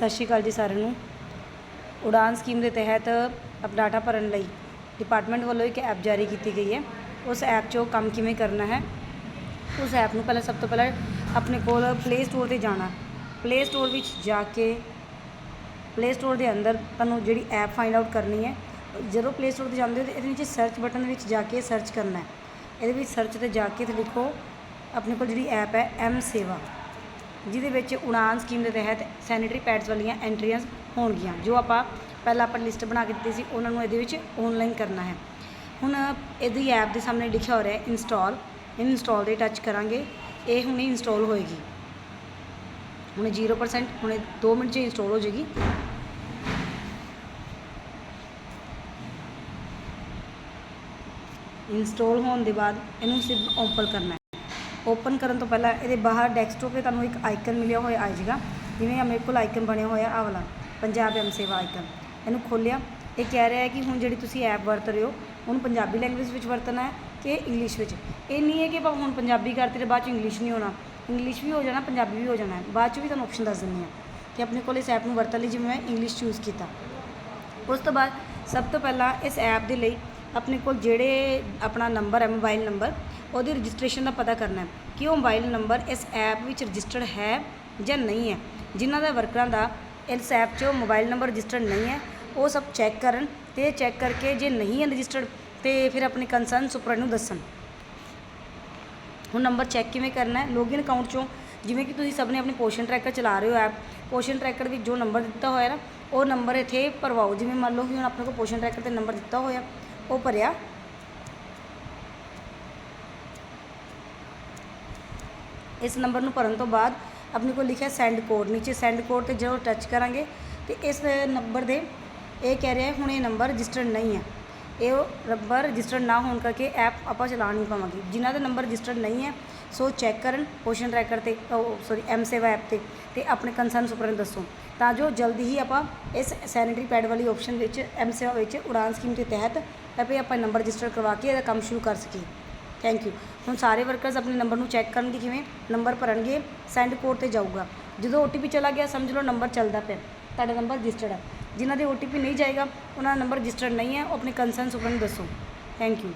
ਸਤਿ ਸ਼੍ਰੀ ਅਕਾਲ ਜੀ ਸਾਰਿਆਂ ਨੂੰ। ਉਡਾਨ ਸਕੀਮ ਦੇ ਤਹਿਤ ਅਪ, ਡਾਟਾ ਭਰਨ ਲਈ ਡਿਪਾਰਟਮੈਂਟ ਵੱਲੋਂ ਇੱਕ ਐਪ ਜਾਰੀ ਕੀਤੀ ਗਈ ਹੈ। ਉਸ ਐਪ 'ਚੋਂ ਕੰਮ ਕਿਵੇਂ ਕਰਨਾ ਹੈ? ਉਸ ਐਪ ਨੂੰ ਪਹਿਲਾਂ ਸਭ ਤੋਂ ਪਹਿਲਾਂ ਆਪਣੇ ਕੋਲ ਪਲੇ ਸਟੋਰ ਤੇ ਜਾਣਾ। ਪਲੇ ਸਟੋਰ ਵਿੱਚ ਜਾ ਕੇ ਪਲੇ ਸਟੋਰ ਦੇ ਅੰਦਰ ਤੁਹਾਨੂੰ ਜਿਹੜੀ ਐਪ ਫਾਈਂਡ ਆਊਟ ਕਰਨੀ ਹੈ, ਜਦੋਂ ਪਲੇ ਸਟੋਰ ਤੇ ਜਾਂਦੇ ਹੋ ਤਾਂ ਇਹਦੇ ਵਿੱਚ ਸਰਚ ਬਟਨ ਦੇ ਵਿੱਚ ਜਾ ਕੇ ਸਰਚ ਕਰਨਾ ਹੈ। ਇਹਦੇ ਵਿੱਚ ਸਰਚ ਤੇ ਜਾ ਕੇ ਤੇ ਲਿਖੋ, ਆਪਣੇ ਕੋਲ ਜਿਹੜੀ ਐਪ ਹੈ ਐਮ ਸੇਵਾ ਜਿਹਦੇ ਵਿੱਚ ਉਡਾਨ ਸਕੀਮ ਦੇ ਤਹਿਤ ਸੈਨੇਟਰੀ ਪੈਡਸ ਵਾਲੀਆਂ ਐਂਟਰੀਆਂ ਹੋਣਗੀਆਂ, ਜੋ ਆਪਾਂ ਪਹਿਲਾਂ ਆਪਾਂ ਲਿਸਟ ਬਣਾ ਕੇ ਦਿੱਤੀ ਸੀ, ਉਹਨਾਂ ਨੂੰ ਇਹਦੇ ਵਿੱਚ ਆਨਲਾਈਨ ਕਰਨਾ ਹੈ। ਹੁਣ ਇਹਦੀ ਐਪ ਦੇ ਸਾਹਮਣੇ ਲਿਖਿਆ ਹੋ ਰਿਹਾ ਹੈ ਇੰਸਟਾਲ ਇੰਸਟਾਲ ਤੇ ਟੱਚ ਕਰਾਂਗੇ। ਇਹ ਹੁਣੇ ਇੰਸਟਾਲ ਹੋਏਗੀ। ਹੁਣੇ 0% ਹੁਣੇ 2 ਮਿੰਟ 'ਚ ਇੰਸਟਾਲ ਹੋ ਜਾਏਗੀ। ਇੰਸਟਾਲ ਹੋਣ ਦੇ ਬਾਅਦ ਇਹਨੂੰ ਸਿਰਫ ਓਪਨ ਕਰਨਾ ਹੈ। ਓਪਨ ਕਰਨ ਤੋਂ ਪਹਿਲਾਂ ਇਹਦੇ ਬਾਹਰ ਡੈਸਕਟਾਪ 'ਤੇ ਤੁਹਾਨੂੰ ਇੱਕ ਆਈਕਨ ਮਿਲਿਆ ਹੋਇਆ ਆ ਜਾਏਗਾ। ਜਿਵੇਂ ਆ ਮੇਰੇ ਕੋਲ ਆਈਕਨ ਬਣਿਆ ਹੋਇਆ ਆ ਵਾਲਾ, ਪੰਜਾਬ ਐਮ ਸੇਵਾ ਆਈਕਨ ਇਹਨੂੰ ਖੋਲ੍ਹਿਆ ਇਹ ਕਹਿ ਰਿਹਾ ਹੈ ਕਿ ਹੁਣ ਜਿਹੜੀ ਤੁਸੀਂ ਐਪ ਵਰਤ ਰਹੇ ਹੋ, ਉਹਨੂੰ ਪੰਜਾਬੀ ਲੈਂਗੁਏਜ ਵਿੱਚ ਵਰਤਣਾ ਹੈ ਕਿ ਇੰਗਲਿਸ਼ ਵਿੱਚ? ਇਹ ਨਹੀਂ ਹੈ ਕਿ ਆਪਾਂ ਹੁਣ ਪੰਜਾਬੀ ਕਰਤੀ ਤੇ ਬਾਅਦ ਚ ਇੰਗਲਿਸ਼ ਨਹੀਂ ਹੋਣਾ। ਇੰਗਲਿਸ਼ ਵੀ ਹੋ ਜਾਣਾ, ਪੰਜਾਬੀ ਵੀ ਹੋ ਜਾਣਾ ਬਾਅਦ ਚ ਵੀ ਤੁਹਾਨੂੰ ਆਪਸ਼ਨ ਦੱਸ ਦਿੰਦੀ ਹਾਂ ਕਿ ਆਪਣੇ ਕੋਲ ਇਸ ਐਪ ਨੂੰ ਵਰਤਣ ਲਈ ਜਿਵੇਂ ਮੈਂ ਇੰਗਲਿਸ਼ ਚੂਜ਼ ਕੀਤਾ। ਉਸ ਤੋਂ ਬਾਅਦ ਸਭ ਤੋਂ ਪਹਿਲਾਂ ਇਸ ਐਪ ਦੇ ਲਈ ਆਪਣੇ ਕੋਲ ਜਿਹੜੇ ਆਪਣਾ ਨੰਬਰ ਹੈ ਮੋਬਾਈਲ ਨੰਬਰ ਉਹਦੀ ਰਜਿਸਟ੍ਰੇਸ਼ਨ ਦਾ ਪਤਾ ਕਰਨਾ ਹੈ ਕਿ ਉਹ ਮੋਬਾਈਲ ਨੰਬਰ ਇਸ ਐਪ ਵਿੱਚ ਰਜਿਸਟਰਡ ਹੈ ਜਾਂ ਨਹੀਂ ਹੈ। ਜਿਨ੍ਹਾਂ ਦਾ ਵਰਕਰਾਂ ਦਾ ਇਸ ਐਪ 'ਚ ਮੋਬਾਈਲ ਨੰਬਰ ਰਜਿਸਟਰਡ ਨਹੀਂ ਹੈ, ਉਹ ਸਭ ਚੈੱਕ ਕਰਨ ਤੇ ਚੈੱਕ ਕਰਕੇ ਜੇ ਨਹੀਂ ਹੈ ਰਜਿਸਟਰਡ ਤੇ ਫਿਰ ਆਪਣੇ ਕੰਸਰਨ ਸੁਪਰ ਨੂੰ ਦੱਸਣ। ਹੁਣ ਨੰਬਰ ਚੈੱਕ ਕਿਵੇਂ ਕਰਨਾ ਹੈ? ਲੌਗਇਨ ਅਕਾਊਂਟ ਚੋਂ ਜਿਵੇਂ ਕਿ ਤੁਸੀਂ ਸਭ ਨੇ ਆਪਣੀ ਪੋਸ਼ਨ ਟਰੈਕਰ ਚਲਾ ਰਹੇ ਹੋ ਐਪ ਪੋਸ਼ਨ ਟਰੈਕਰ ਵਿੱਚ ਜੋ ਨੰਬਰ ਦਿੱਤਾ ਹੋਇਆ ਨਾ, ਉਹ ਨੰਬਰ ਇੱਥੇ ਭਰਵਾਓ। ਜਿਵੇਂ ਮੰਨ ਲਓ ਕਿ ਹੁਣ ਆਪਣੇ ਕੋਲ ਪੋਸ਼ਨ ਟਰੈਕਰ ਤੇ ਨੰਬਰ ਦਿੱਤਾ ਹੋਇਆ, ਉਹ ਭਰਿਆ। ਇਸ ਨੰਬਰ ਨੂੰ ਭਰਨ ਤੋਂ ਬਾਅਦ ਆਪਣੇ ਕੋਲ ਲਿਖਿਆ ਸੈਂਡ ਕੋਡ, ਨੀਚੇ ਸੈਂਡ ਕੋਡ ਤੇ ਜਦੋਂ ਟੱਚ ਕਰਾਂਗੇ ਤੇ ਇਸ ਨੰਬਰ ਦੇ ਇਹ ਕਹਿ ਰਿਹਾ ਹੁਣ ਇਹ ਨੰਬਰ ਰਜਿਸਟਰਡ ਨਹੀਂ ਹੈ। ਇਹ ਨੰਬਰ ਰਜਿਸਟਰਡ ਨਾ ਹੋਣ ਕਰਕੇ ਐਪ ਆਪਾਂ ਚਲਾ ਨਹੀਂ ਪਾਵਾਂਗੇ। ਜਿਨ੍ਹਾਂ ਦਾ ਨੰਬਰ ਰਜਿਸਟਰਡ ਨਹੀਂ ਹੈ, ਸੋ ਚੈੱਕ ਕਰਨ ਪੋਸ਼ਨ ਟਰੈਕਰ ਤੇ ਸੌਰੀ ਐਮ ਸੇਵਾ ਐਪ ਤੇ ਤੇ ਆਪਣੇ ਕੰਸਰਨ ਸੁਪਰ ਨੂੰ ਦੱਸੋ। ਤਾਂ ਜੋ ਜਲਦੀ ਹੀ ਆਪਾਂ ਇਸ ਸੈਨੇਟਰੀ ਪੈਡ ਵਾਲੀ ਆਪਸ਼ਨ ਵਿੱਚ ਐਮ ਸੇਵਾ ਵਿੱਚ ਉਡਾਨ ਸਕੀਮ ਦੇ ਤਹਿਤ ਆਪੇ ਆਪਾਂ ਨੰਬਰ ਰਜਿਸਟਰ ਕਰਵਾ ਕੇ ਇਹਦਾ ਕੰਮ ਸ਼ੁਰੂ ਕਰ ਸਕੀਏ। ਥੈਂਕ ਯੂ ਹੁਣ ਸਾਰੇ ਵਰਕਰਸ ਆਪਣੇ ਨੰਬਰ ਨੂੰ ਚੈੱਕ ਕਰਨਗੇ ਕਿਵੇਂ ਨੰਬਰ ਭਰਨਗੇ ਸੈਂਡ ਕੋਡ ਤੇ ਜਾਊਗਾ। ਜਦੋਂ OTP ਚਲਾ ਗਿਆ, ਸਮਝ ਲਓ ਨੰਬਰ ਚੱਲਦਾ ਪਿਆ। ਤੁਹਾਡਾ ਨੰਬਰ ਰਜਿਸਟਰਡ ਹੈ ਜਿਨ੍ਹਾਂ ਦੇ OTP ਨਹੀਂ ਜਾਏਗਾ, ਉਹਨਾਂ ਦਾ ਨੰਬਰ ਰਜਿਸਟਰਡ ਨਹੀਂ ਹੈ, ਉਹ ਆਪਣੇ ਕੰਸਰਨ ਸੁਪਰ ਨੂੰ ਦੱਸੋ। Thank you